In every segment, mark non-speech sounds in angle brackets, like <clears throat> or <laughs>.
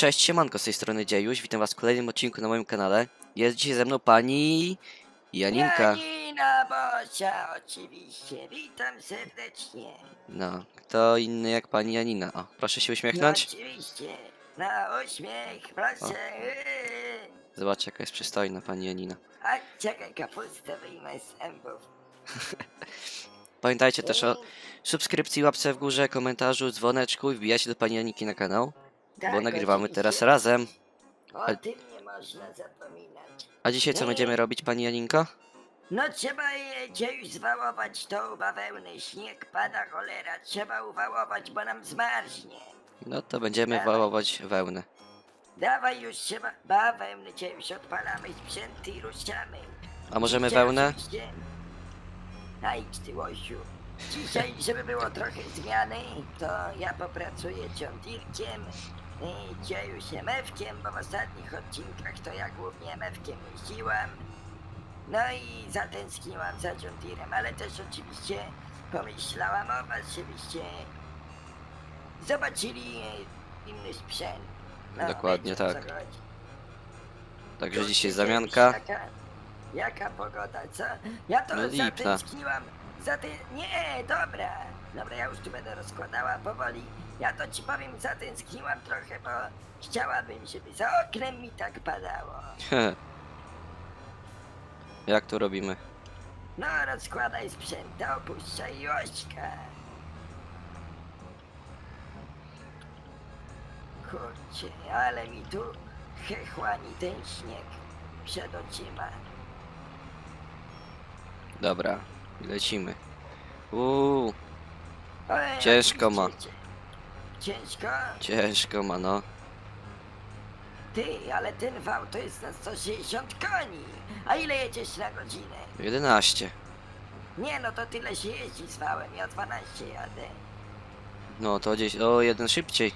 cześć, siemanko, z tej strony Dziejuś, witam was w kolejnym odcinku na moim kanale. Jest dzisiaj ze mną pani Janinka. Janina Bosia, oczywiście. Witam serdecznie. No, kto inny jak pani Janina. O, proszę się No, uśmiechnąć. oczywiście. Na uśmiech, proszę. Zobacz jaka jest przystojna pani Janina. A czekaj, kapustę wyjmę z zębów. <laughs> Pamiętajcie też o subskrypcji, łapce w górze, komentarzu, dzwoneczku i wbijajcie do pani Janiki na kanał, bo Tak, nagrywamy teraz razem. O tym nie można zapominać. A dzisiaj co będziemy robić pani Janinko? No trzeba je gdzieś zwałować tą bawełnę. Śnieg pada, cholera. Trzeba uwałować, bo nam zmarznie. No to będziemy Dawaj. wałować wełnę. Dawaj już trzeba bawełny, już odpalamy sprzęty i ruszamy. A możemy Dzisiaj wełnę? oczywiście- A idź ty Łosiu. Dzisiaj, żeby było trochę zmiany, to ja popracuję ciągirkiem, i dzieju się mewkiem, bo w ostatnich odcinkach to ja głównie mewkiem jeździłam. No i zatęskniłam za ciągirem, ale też oczywiście pomyślałam o was, żebyście zobaczyli inny sprzęt. No, Dokładnie wiecie, o co tak. chodzi. Także dzisiaj zamianka. Jaka, jaka pogoda, co? Ja to No lipna. zatęskniłam za ty... Nie, dobra. Dobra, ja już tu będę rozkładała powoli. Ja to ci powiem, zatęskniłam trochę, bo chciałabym, żeby za oknem mi tak padało. Jak to robimy? No, rozkładaj sprzęt, opuszczaj Jośka. Kurczę, ale mi tu chechłani ten śnieg przed oczyma. Dobra, lecimy. Uuu, Ciężko ma. oczywiście, cie- Ciężko? ciężko ma no. Ty, ale ten wał to jest na 160 koni. A ile jedziesz na godzinę? 11. Nie no, to tyle się jeździ z wałem, ja 12 jadę. No to gdzieś, o jeden szybciej.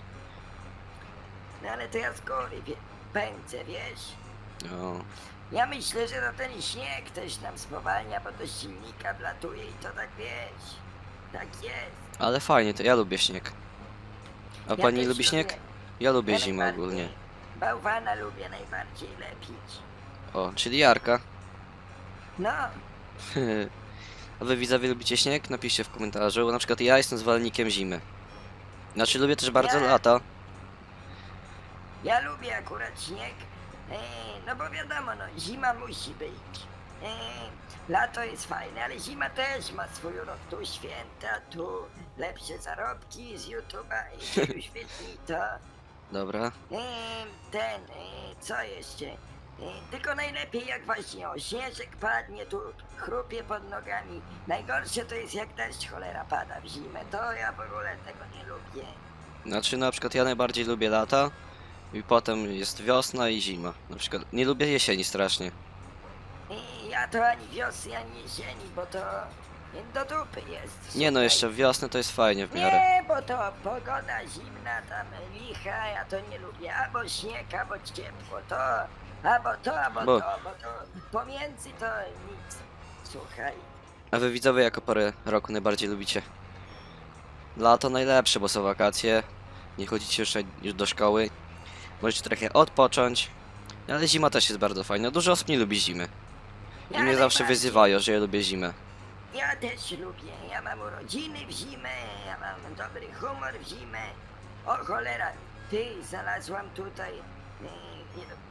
No ale to ja z góry wie, pędzę, wiesz? O, Ja myślę, że to ten śnieg też nam spowalnia, bo do silnika wlatuje i to tak wiesz. Tak jest. ale fajnie, to ja lubię śnieg. A Ja pani też lubi śnieg? lubię. Ja lubię Ja zimę najbardziej ogólnie. Bałwana lubię najbardziej lepić. O, czyli Jarka. No, <laughs> A wy widzowie lubicie śnieg? Napiszcie w komentarzu. Na przykład ja jestem zwolennikiem zimy. Znaczy lubię też bardzo Ja- lata. Ja lubię akurat śnieg, e, no bo wiadomo, no zima musi być. Lato jest fajne, ale zima też ma swój urok. Tu święta, tu lepsze zarobki z YouTube'a i uświetli <laughs> to. Dobra. E, ten, e, co jeszcze? E, tylko najlepiej jak właśnie o śnieżek padnie, tu chrupie pod nogami. Najgorsze to jest jak deszcz cholera pada w zimę, to ja w ogóle tego nie lubię. Znaczy na przykład ja najbardziej lubię lata. I potem jest wiosna i zima. Na przykład nie lubię jesieni strasznie. To ani wiosny, ani jesieni, bo to do dupy jest. Nie no, słuchaj. jeszcze wiosnę to jest fajnie w miarę. Nie, bo to pogoda zimna, tam licha, ja to nie lubię. Albo śnieg, albo ciepło, to, albo to, albo Bo- to, bo to pomiędzy to nic. Słuchaj, A wy widzowie jako porę roku najbardziej lubicie? Lato najlepsze, bo są wakacje. Nie chodzicie już, już do szkoły. Możecie trochę odpocząć. Ale zima też jest bardzo fajna. Dużo osób nie lubi zimy. I mnie zawsze wyzywają, że ja lubię zimę. ja też lubię. Ja mam urodziny w zimę, ja mam dobry humor w zimę. O cholera, ty, znalazłam tutaj e,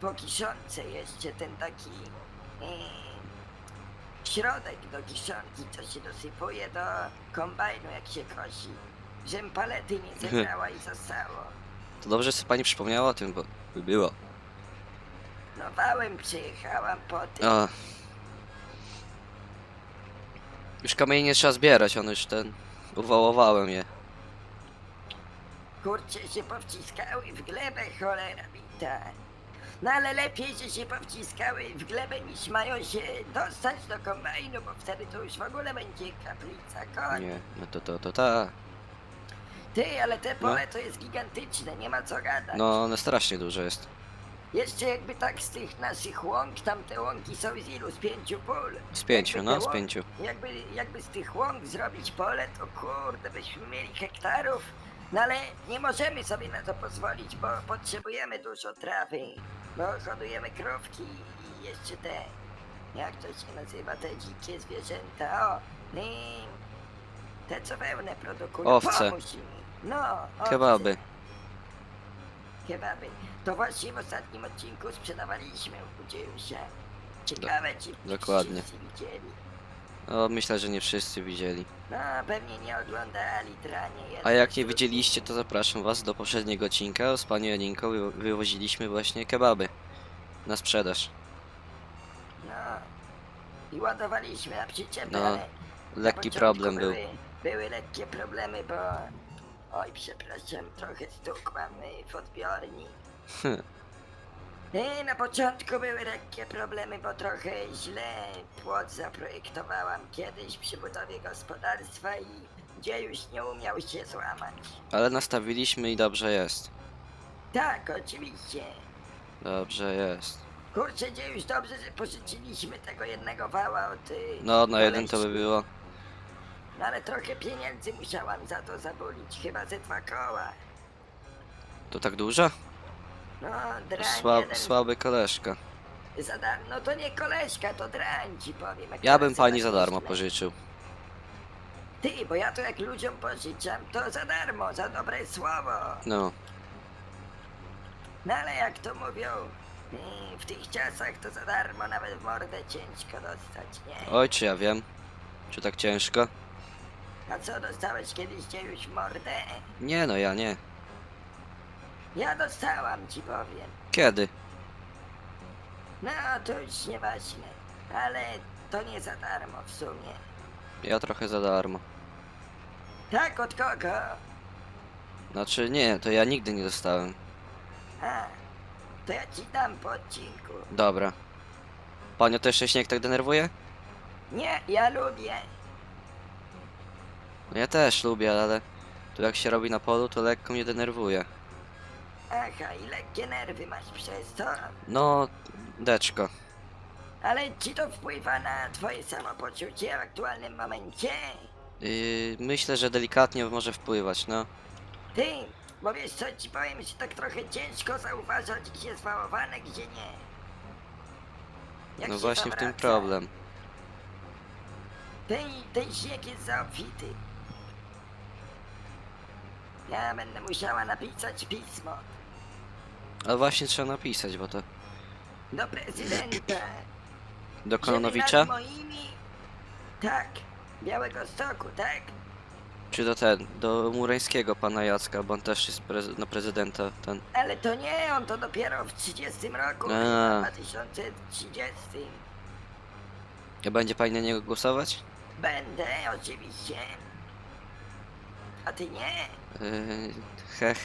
po kiszonce jeszcze ten taki e, środek do kiszonki, co się dosypuje do kombajnu, jak się kosi. Żem palety nie zebrała i zostało. To dobrze, że pani przypomniała o tym, bo by było. No wałem przyjechałam po tym. A. Już kamieni nie trzeba zbierać, one już ten... Uwałowałem je. Kurcze się powciskały w glebę, cholera bita. No ale lepiej, że się powciskały w glebę, niż mają się dostać do kombajnu, bo wtedy to już w ogóle będzie kaplica, koń. Nie, no to to to ta. Ty, ale te pole to jest gigantyczne, nie ma co gadać. No, one strasznie duże jest. Jeszcze jakby tak z tych naszych łąk, tam te łąki są z ilu? Z pięciu pól. Z pięciu, Jakby no, z łąk- pięciu. Jakby, jakby z tych łąk zrobić pole, to kurde, byśmy mieli hektarów No ale nie możemy sobie na to pozwolić, bo potrzebujemy dużo trawy, bo hodujemy krówki i jeszcze te, jak to się nazywa, te dzikie zwierzęta, o, i te co wełnę produkują, Owce. pomóż mi. No, owce. Kebaby. Kebaby. To właśnie w ostatnim odcinku sprzedawaliśmy u Dziejusia. Ciekawe, czy dokładnie. wszyscy widzieli. O, myślę, że nie wszyscy widzieli. No, pewnie nie oglądali dranie. A jak nie widzieliście, to zapraszam was do poprzedniego odcinka. Z panią Janinką wy- wywoziliśmy właśnie kebaby na sprzedaż. No. I ładowaliśmy na przyczepę, No, ale... na Lekki początku problem był. były, Były lekkie problemy, bo... Oj, przepraszam, trochę stukłam y, w odbiornik. I na początku były lekkie problemy, bo trochę źle płot zaprojektowałam kiedyś przy budowie gospodarstwa i gdzie już nie umiał się złamać. Ale nastawiliśmy i dobrze jest. Tak, oczywiście. Dobrze jest. Kurczę, gdzie już dobrze, że pożyczyliśmy tego jednego wała od... y, No, na jeden to by koleżki. było. No ale trochę pieniędzy musiałam za to zabulić, chyba ze dwa koła. To tak dużo? No, drań jeden słaby koleżka. za darmo. No to nie koleżka, to drań ci powiem. jak Ja bym teraz pani za darmo pożyczył. Ty, bo ja to jak ludziom pożyczam, to za darmo, za dobre słowo. No, No ale jak to mówią, y, w tych czasach to za darmo nawet w mordę ciężko dostać, nie? oj, czy ja wiem. Czy tak ciężko? A co, dostałeś kiedyś cię już w mordę? Nie no, ja nie. Ja dostałam, ci powiem. Kiedy? No, to już nieważne, ale to nie za darmo w sumie. Ja trochę za darmo. Tak, od kogo? Znaczy nie, to ja nigdy nie dostałem. A, to ja ci dam po odcinku. Dobra. Panią też się śnieg tak denerwuje? Nie, ja lubię. No ja też lubię, ale tu jak się robi na polu, to lekko mnie denerwuje. Aha, i lekkie nerwy masz przez to. No, deczko. Ale ci to wpływa na twoje samopoczucie w aktualnym momencie? Yy, myślę, że delikatnie może wpływać, no. Ty, bo wiesz co ci powiem, że tak trochę ciężko zauważać, gdzie jest wałowane, gdzie nie. Jak No się właśnie w tym zawraca. problem. Ten, ten śnieg jest za obfity. Ja będę musiała napisać pismo Ale właśnie trzeba napisać, bo to do prezydenta. do żeby Kononowicza? moimi... Tak, Białego Stoku, tak? Czy do ten, do Murańskiego pana Jacka, bo on też jest prez na prezydenta ten. Ale to nie, on to dopiero w 30 roku, A. chyba 2030. Ja będzie pani na niego głosować? Będę, oczywiście. A ty nie? Yy, hech,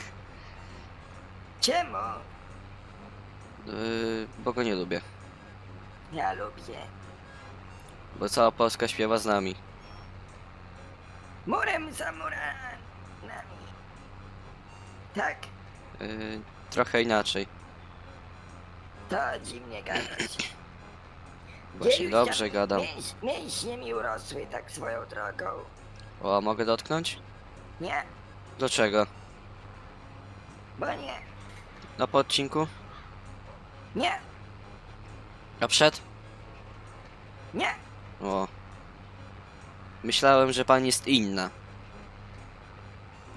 Czemu? yy, bo go nie lubię. Ja lubię. Bo cała Polska śpiewa z nami. Murem za murami. Tak, Yy, trochę inaczej. to dziwnie gadać. <clears throat> Właśnie Dziejuś dobrze tam gadam. Mięś, mięśnie mi urosły tak swoją drogą. O, a mogę dotknąć? Nie, Dlaczego? bo nie, Na po odcinku? nie, A przed? nie. O. Myślałem, że pani jest inna.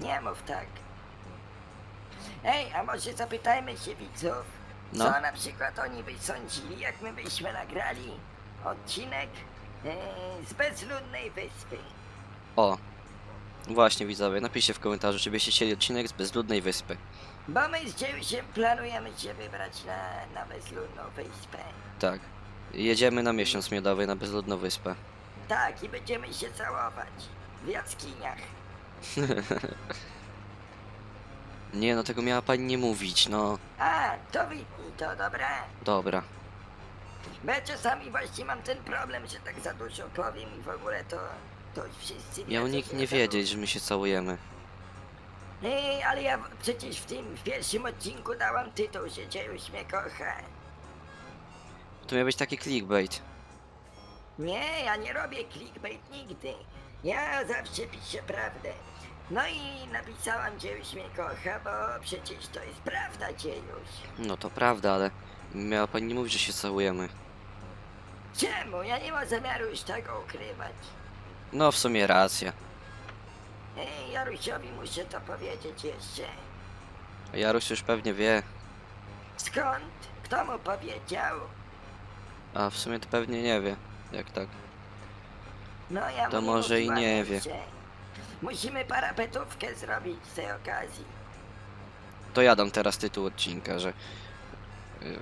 Nie mów tak. Ej, a może zapytajmy się widzów, No. co na przykład oni by sądzili, jak my byśmy nagrali odcinek e, z bezludnej wyspy. O. Właśnie widzowie, napiszcie w komentarzu, czy byście chcieli odcinek z bezludnej wyspy. Bo my z Dziewusiem planujemy się wybrać na, na bezludną wyspę. Tak. Jedziemy na miesiąc miodowy na bezludną wyspę. Tak, i będziemy się całować w jaskiniach. <laughs> Nie no, tego miała pani nie mówić, no. A, to wytnij to, dobra? Dobra. Bo ja czasami właśnie mam ten problem, że tak za dużo powiem i w ogóle to, to wszyscy Miał wiedzą, nikt że nie wiedzieć, że my się całujemy. Ej, ale ja w- przecież w tym, w pierwszym odcinku dałam tytuł, że Dziejuś mnie kocha. To miał być taki clickbait. Nie, ja nie robię clickbait nigdy. Ja zawsze piszę prawdę. No i napisałam, że już mnie kocha, bo przecież to jest prawda, dziejuś. No to prawda, ale miała pani nie mówić, że się całujemy. Czemu? Ja nie mam zamiaru już tego ukrywać. No w sumie racja. Ej, Jarusiowi muszę to powiedzieć jeszcze. Jaruś już pewnie wie. Skąd? Kto mu powiedział? A w sumie to pewnie nie wie. Jak tak? No ja To mu może i mówiłam nie wie. jeszcze. Musimy parapetówkę zrobić z tej okazji. To ja dam teraz tytuł odcinka, że... Yy,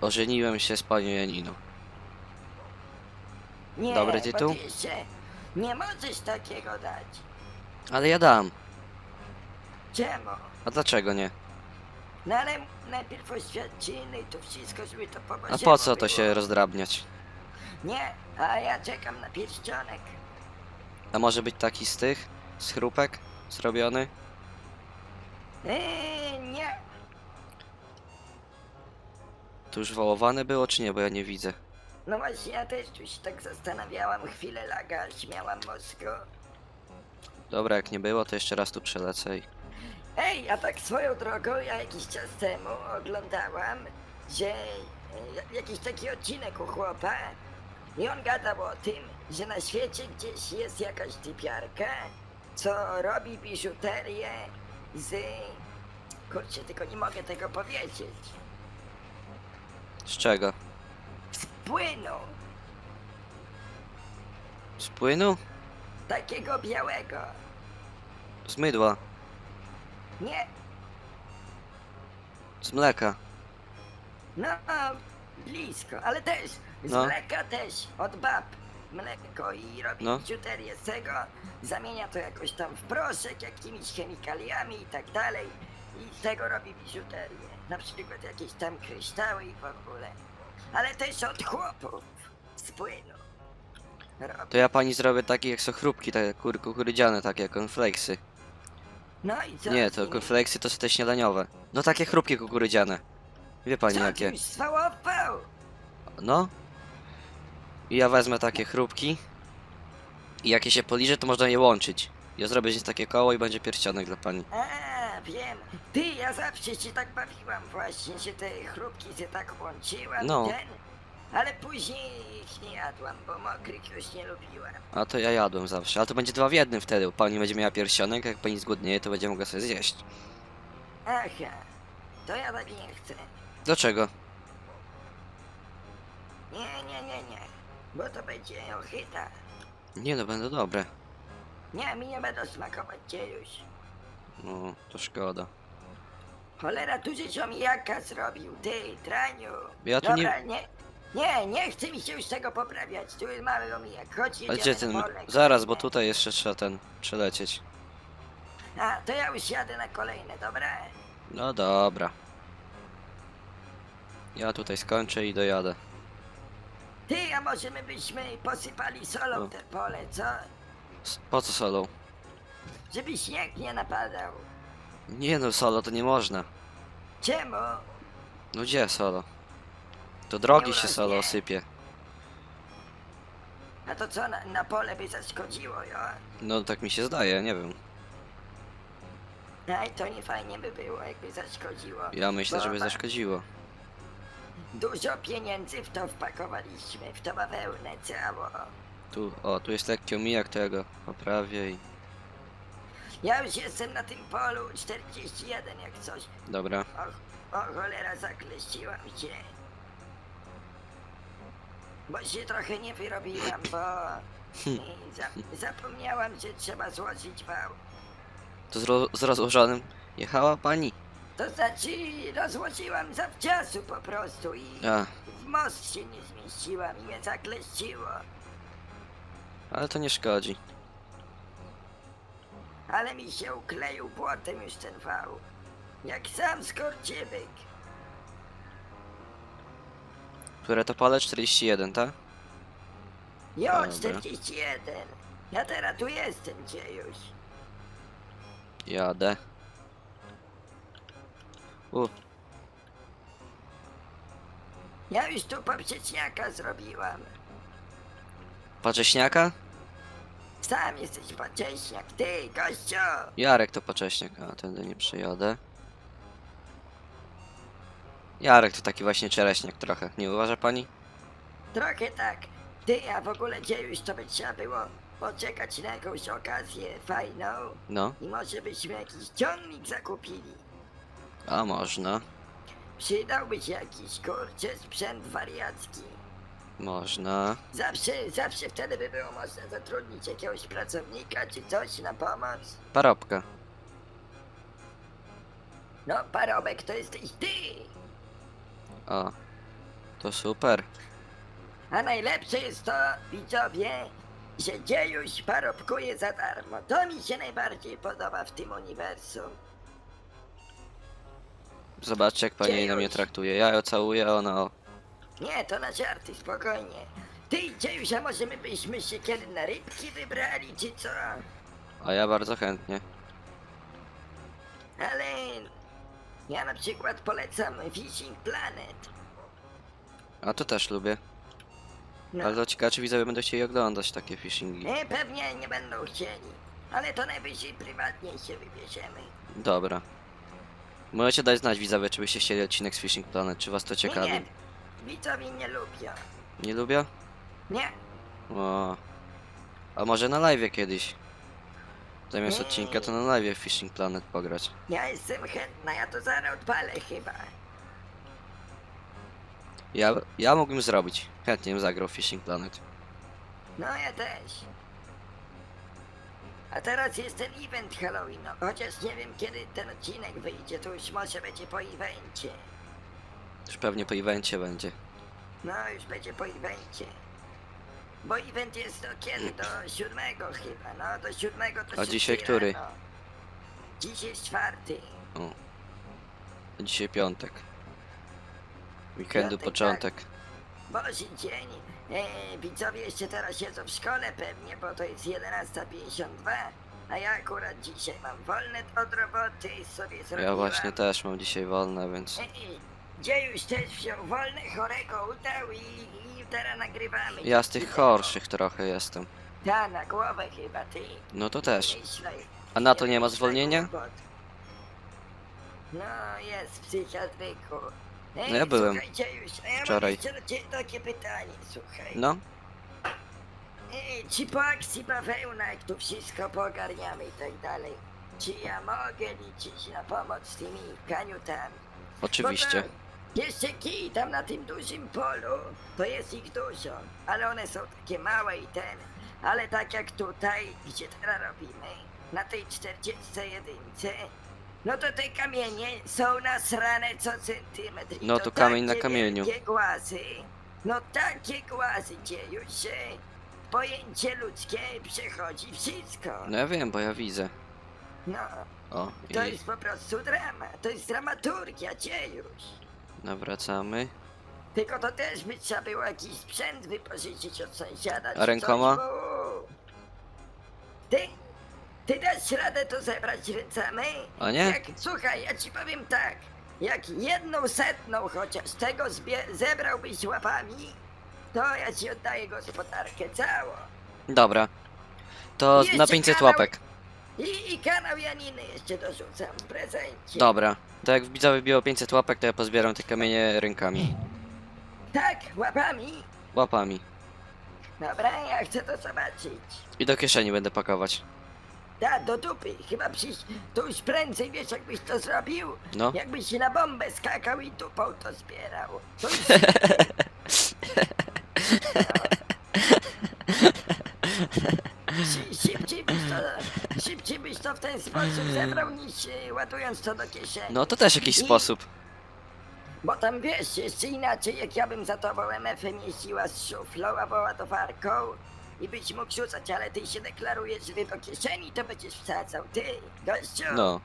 ożeniłem się z panią Janiną. Nie, Dobry tytuł? nie możesz takiego dać. Ale ja dam. Czemu? A dlaczego nie? No ale najpierw oświadczyny, to wszystko, żeby to po A po co to było. się rozdrabniać? Nie, a ja czekam na pierścionek. A może być taki z tych? Z chrupek? Zrobiony? Eee, nie. To już wołowane było, czy nie? Bo ja nie widzę. No właśnie, ja też tu się tak zastanawiałam, chwilę laga, śmiałam mózgu. Dobra, jak nie było, to jeszcze raz tu przelecę i... Ej, a tak swoją drogą, ja jakiś czas temu oglądałam, że e, jakiś taki odcinek u chłopa i on gadał o tym, że na świecie gdzieś jest jakaś typiarka, co robi biżuterię z... Kurczę, tylko nie mogę tego powiedzieć. Z czego? Z płynu, Z płynu? takiego białego. Z mydła? Nie, Z mleka? no, blisko, ale też, z No. mleka też, od bab mleko i robi No. biżuterię z tego, zamienia to jakoś tam w proszek, jakimiś chemikaliami i tak dalej i z tego robi biżuterię, na przykład jakieś tam kryształy i w ogóle, ale też od chłopów. Robi. To ja pani zrobię takie jak są chrupki, takie kur kukurydziane, takie jak cornflakesy. No i co Nie, z to nimi? cornflakesy to są te śniadaniowe. No takie chrupki kukurydziane. Wie pani Co jakie? No. I ja wezmę takie chrupki. I jak je się poliże, to można je łączyć. Ja zrobię z nich takie koło i będzie pierścionek dla pani. A, wiem. Ty, ja zawsze się tak bawiłam właśnie, że te chrupki się tak łączyłam No. ten. Ale później ich nie jadłam, bo mokrych już nie lubiłam. A to ja jadłem zawsze. Ale to będzie dwa w jednym wtedy. Pani będzie miała pierścionek, jak pani zgłodnieje, to będzie mogła sobie zjeść. Aha, to ja tak nie chcę. Dlaczego? Nie, nie, nie, nie. Bo to będzie ochyta. Nie no, będą dobre. Nie, mi nie będą smakować już. No, to szkoda. Cholera, tu żeś omijaka zrobił, ty, traniu. Ja tu nie- Dobra, nie... Nie, nie chce mi się już tego poprawiać. Tu jest mały omijak. Chodź, jedziemy na ten... pole Zaraz, bo tutaj jeszcze trzeba ten... przelecieć. A, to ja już jadę na kolejne, dobra? No dobra. Ja tutaj skończę i dojadę. Ty, a może my byśmy posypali solą No. te pole, co? S- Po co solą? Żeby śnieg nie napadał. Nie no, solo to nie można. Czemu? No gdzie solo? To drogi się urośnie. solo sypie. A to co, na, na pole by zaszkodziło, jo? No tak mi się zdaje, nie wiem. Aj, to nie fajnie by było, jakby zaszkodziło. Ja myślę, Bo żeby ma- zaszkodziło. Dużo pieniędzy w to wpakowaliśmy, w tą bawełnę cało. Tu, o, tu jest lekki omijak, to ja go poprawię i... Ja już jestem na tym polu 41 jak coś. Dobra. O, o cholera, zakleściłam się. Bo się trochę nie wyrobiłam, bo i <laughs> za, zapomniałam, że trzeba złożyć wał. To z, ro z rozłożonym jechała pani? To znaczy, rozłożyłam zawczasu po prostu i A, w most się nie zmieściłam i mnie zakleściło. ale to nie szkodzi. Ale mi się ukleił płotem już ten wał. Jak sam skorczybyk. Które to pole? 41, tak? Jo, Dobra. 41. Ja teraz tu jestem, gdzie już. Jadę. U, Ja już tu poprzeczniaka zrobiłam. pacześniaka? Sam jesteś pocześniak, ty, gościu! Jarek to pocześniak, a tędy nie przyjadę. Jarek to taki właśnie czereśniak trochę, nie uważa pani? Trochę tak. Ty, a w ogóle gdzie już to by trzeba było poczekać na jakąś okazję fajną No, i może byśmy jakiś ciągnik zakupili. a można, Przydałby się jakiś kurczę sprzęt wariacki. Można. Zawsze, zawsze wtedy by było można zatrudnić jakiegoś pracownika czy coś na pomoc. Parobka. No, parobek to jesteś ty! O, to super. A najlepsze jest to, widzowie, że dziejuś parobkuje za darmo. To mi się najbardziej podoba w tym uniwersum. Zobaczcie jak pani na mnie traktuje. Ja ją całuję, a ona o. Nie, to na żarty, spokojnie. Ty, dziejuś, a może my byśmy się kiedy na rybki wybrali, czy co? A ja bardzo chętnie. Ale ja na przykład polecam Fishing Planet. A to też lubię. No, Ale to ciekawe, czy widzowie będą chcieli oglądać takie fishingi. nie, pewnie nie będą chcieli. Ale to najwyżej prywatnie się wybierzemy. Dobra. Możecie dać znać widzowie, czy byście chcieli odcinek z Fishing Planet, czy was to ciekawi. Nie, nie, widzowie nie lubią. Nie lubię? Nie, O. A może na live kiedyś? Zamiast Nie. odcinka to na live Fishing Planet pograć. ja jestem chętna, ja to zaraz odpalę chyba. Ja, ja mógłbym zrobić. Chętnie bym zagrał Fishing Planet. No ja też. A teraz jest ten event Halloween, no, chociaż nie wiem kiedy ten odcinek wyjdzie, to już może będzie po evencie. Już pewnie po evencie będzie. No już będzie po evencie. Bo event jest do kiedy? Do siódmego chyba, no do siódmego to A dzisiaj który? No. Dziś jest czwarty. O. Dzisiaj piątek. Weekendu Piątek, początek. Boży dzień. E, widzowie jeszcze teraz siedzą w szkole pewnie, bo to jest 11.52. A ja akurat dzisiaj mam wolne od roboty i sobie zrobiłam. Ja właśnie też mam dzisiaj wolne, więc... E, e, Dziejuś też wziął wolne, chorego udał i, i teraz nagrywamy. Ja z tych chorszych trochę jestem. Ta, na głowę chyba ty. No to też. A na to nie ma zwolnienia? No, jest w psychiatryku. Ej, No ja byłem Słuchaj, Dziejuś, a ja wczoraj. mam jeszcze do ciebie takie pytanie, słuchaj. No, Ej, czy po akcji bawełna, jak tu wszystko pogarniamy i tak dalej, czy ja mogę liczyć na pomoc z tymi kaniutami? oczywiście. Bo tam jeszcze kij tam na tym dużym polu, to jest ich dużo, ale one są takie małe i ten. Ale tak jak tutaj, gdzie teraz robimy, na tej 41, no to te kamienie są nasrane co centymetr. i No to kamień na takie kamieniu. wielkie głazy, no takie głazy dzieją się, pojęcie ludzkie przechodzi wszystko. No ja wiem, bo ja widzę. No, O, to i jest po prostu drama, to jest dramaturgia dziejuś. Nawracamy. Tylko to też by trzeba było jakiś sprzęt wypożyczyć od sąsiada. czy A rękoma? Coś, bo... Ty, ty dasz radę to zebrać ręcami? A nie? Jak, słuchaj, ja ci powiem tak. Jak jedną setną chociaż tego zbie- zebrałbyś łapami, to ja ci oddaję gospodarkę całą. Dobra. To Jeszcze na 500 kanał- łapek. I, I kanał Janiny jeszcze dorzucam w prezencie. Dobra. To jak widzowie biło 500 łapek, to ja pozbieram te kamienie rękami. Tak, łapami. Łapami. Dobra, ja chcę to zobaczyć. I do kieszeni będę pakować. Da, do dupy, chyba przyjść, to już prędzej, wiesz, jakbyś to zrobił, No. jakbyś na bombę skakał i dupą to zbierał. To już... <laughs> <laughs> Szy- Szybciej byś, to, szybciej byś to w ten sposób zebrał, niż e, ładując to do kieszeni. No to też jakiś I- sposób. Bo tam wiesz, jeszcze inaczej, jak ja bym za tobą MF-em jeździła z szuflą albo ładowarką i byś mógł rzucać, ale ty się deklarujesz, że do kieszeni to będziesz wsadzał, ty, gościu. No.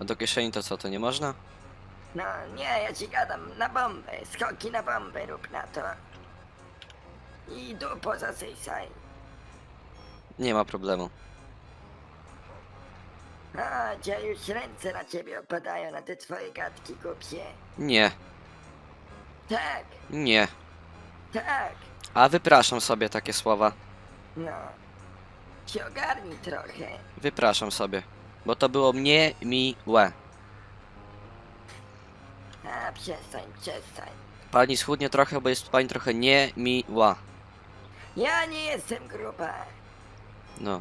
A do kieszeni to co, to nie można? No nie, ja ci gadam na bombę, skoki na bombę rób na to. I dupo zasysaj. Nie ma problemu. A, gdzie już ręce na ciebie opadają, na te twoje gadki głupie. Nie. Tak, Nie. tak, A wypraszam sobie takie słowa. no. się ogarnij trochę. Wypraszam sobie. Bo to było mnie, miłe. A, przestań, przestań. Pani schudnie trochę, bo jest pani trochę niemiła. Ja nie jestem gruba. No.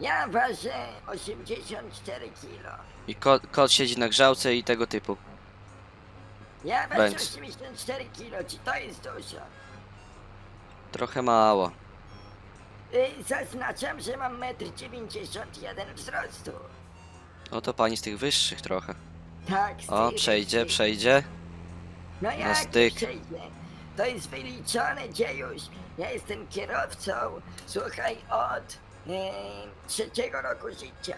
Ja ważę 84 kilo. I ko kot siedzi na grzałce i tego typu. Ja ważę Bęks. 84 kilo, czy to jest dużo? Trochę mało. Y, Zaznaczam, że mam 1,91 m wzrostu. No to pani z tych wyższych trochę. Tak, z O, tej przejdzie, przejdzie. No na jak styk. przejdzie? To jest wyliczone, dziejuś. Ja jestem kierowcą, słuchaj, od trzeciego roku życia.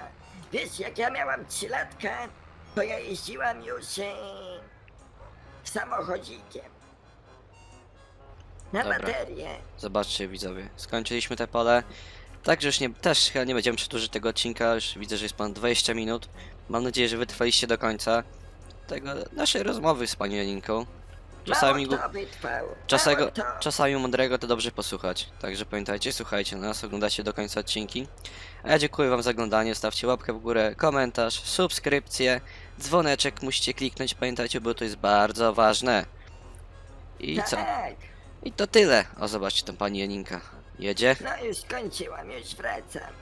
Wiesz, jak ja miałam trzylatka, to ja jeździłam już e, samochodzikiem. Na Dobra. baterię. Zobaczcie widzowie, skończyliśmy te pole. Także już nie, też chyba nie będziemy przedłużyć tego odcinka, już widzę, że jest pan 20 minut. Mam nadzieję, że wytrwaliście do końca tego naszej rozmowy z panią Janinką. Czasami, Mało czasego, Mało to. czasami mądrego to dobrze posłuchać. Także pamiętajcie, słuchajcie nas, oglądacie do końca odcinki. A ja dziękuję wam za oglądanie, stawcie łapkę w górę, komentarz, subskrypcję, dzwoneczek musicie kliknąć, pamiętajcie, bo to jest bardzo ważne. I co? Tak. I to tyle. O, zobaczcie, tam pani Janinka jedzie. No już skończyłam, już wracam.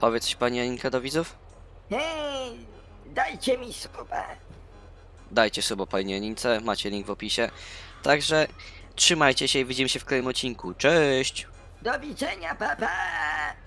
Powiedz coś pani Janinka do widzów? Hej, dajcie mi suba. Dajcie subo pani Janince, macie link w opisie. Także trzymajcie się i widzimy się w kolejnym odcinku. Cześć! Do widzenia, papa! Pa.